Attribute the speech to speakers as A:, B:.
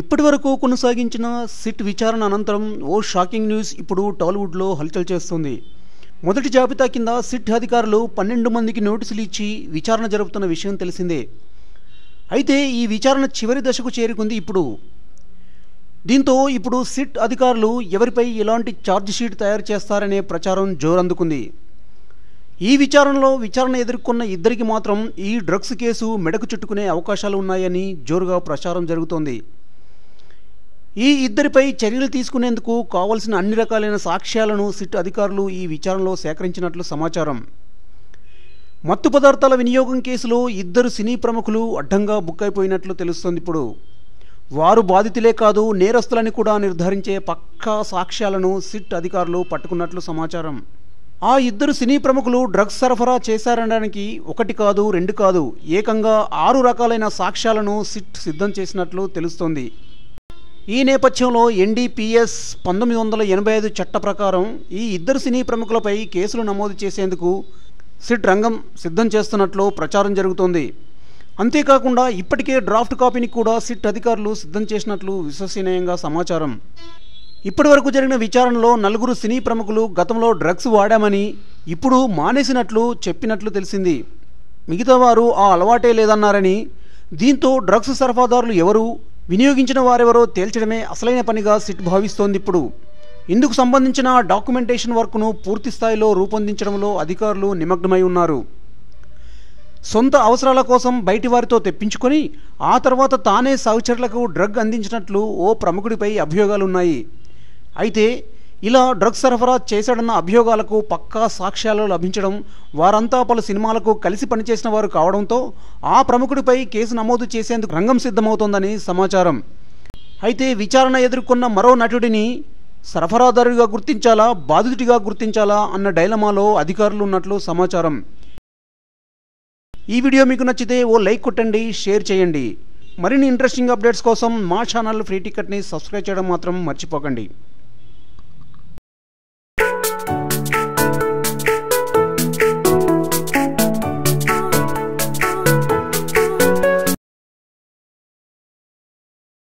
A: ఇప్పటి వరకు కొనసాగించిన సిట్ విచారణ అనంతరం ఓ షాకింగ్ న్యూస్ ఇప్పుడు టాలీవుడ్లో హల్చల్ చేస్తుంది. మొదటి జాబితా కింద సిట్ అధికారులు పన్నెండు మందికి నోటీసులు ఇచ్చి విచారణ జరుపుతున్న విషయం తెలిసిందే. అయితే ఈ విచారణ చివరి దశకు చేరుకుంది ఇప్పుడు. దీంతో ఇప్పుడు సిట్ అధికారులు ఎవరిపై ఎలాంటి ఛార్జ్ షీట్ తయారు చేస్తారనే ప్రచారం జోరందుకుంది. ఈ విచారణలో విచారణ ఎదుర్కొన్న ఇద్దరికి మాత్రం ఈ డ్రగ్స్ కేసు మెడకు చుట్టుకునే అవకాశాలు ఉన్నాయని జోరుగా ప్రచారం జరుగుతోంది. ఈ ఇద్దరిపై చర్యలు తీసుకునేందుకు కావలసిన అన్ని రకాలైన సాక్ష్యాలను సిట్ అధికారులు ఈ విచారణలో సేకరించినట్లు సమాచారం. మత్తు పదార్థాల వినియోగం కేసులో ఇద్దరు సినీ ప్రముఖులు అడ్డంగా బుక్ అయిపోయినట్లు తెలుస్తోంది ఇప్పుడు. వారు బాధితులే కాదు నేరస్తులని కూడా నిర్ధారించే పక్కా సాక్ష్యాలను సిట్ అధికారులు పట్టుకున్నట్లు సమాచారం. ఆ ఇద్దరు సినీ ప్రముఖులు డ్రగ్స్ సరఫరా చేశారనడానికి ఒకటి కాదు రెండు కాదు ఏకంగా ఆరు రకాలైన సాక్ష్యాలను సిట్ సిద్ధం చేసినట్లు తెలుస్తోంది. ఈ నేపథ్యంలో ఎన్డీపీఎస్ పంతొమ్మిది వందల ఎనభై ఐదు చట్ట ప్రకారం ఈ ఇద్దరు సినీ ప్రముఖులపై కేసులు నమోదు చేసేందుకు సిట్ రంగం సిద్ధం చేస్తున్నట్లు ప్రచారం జరుగుతోంది. అంతేకాకుండా ఇప్పటికే డ్రాఫ్ట్ కాపీని కూడా సిట్ అధికారులు సిద్ధం చేసినట్లు విశ్వసనీయంగా సమాచారం. ఇప్పటివరకు జరిగిన విచారణలో నలుగురు సినీ ప్రముఖులు గతంలో డ్రగ్స్ వాడామని ఇప్పుడు మానేసినట్లు చెప్పినట్లు తెలిసింది. మిగతా వారు ఆ అలవాటే లేదన్నారని దీంతో డ్రగ్స్ సరఫరాదారులు ఎవరు వినియోగించిన వారెవరో తేల్చడమే అసలైన పనిగా సిట్ భావిస్తోంది ఇప్పుడు. ఇందుకు సంబంధించిన డాక్యుమెంటేషన్ వర్క్ను పూర్తి స్థాయిలో రూపొందించడంలో అధికారులు నిమగ్నమై ఉన్నారు. సొంత అవసరాల కోసం బయటి వారితో తెప్పించుకొని ఆ తర్వాత తానే సహచరులకు డ్రగ్ అందించినట్లు ఓ ప్రముఖుడిపై అభియోగాలున్నాయి. అయితే ఇలా డ్రగ్స్ సరఫరా చేశాడన్న అభియోగాలకు పక్కా సాక్ష్యాలు లభించడం వారంతా పలు సినిమాలకు కలిసి పనిచేసిన వారు కావడంతో ఆ ప్రముఖుడిపై కేసు నమోదు చేసేందుకు రంగం సిద్ధమవుతోందని సమాచారం. అయితే విచారణ ఎదుర్కొన్న మరో నటుడిని సరఫరాదారుగా గుర్తించాలా బాధితుడిగా గుర్తించాలా అన్న డైలమాలో అధికారులు ఉన్నట్లు సమాచారం. ఈ వీడియో మీకు నచ్చితే ఓ లైక్ కొట్టండి షేర్ చేయండి. మరిన్ని ఇంట్రెస్టింగ్ అప్డేట్స్ కోసం మా ఛానల్ ఫ్రీ టికెట్ని సబ్స్క్రైబ్ చేయడం మాత్రం మర్చిపోకండి.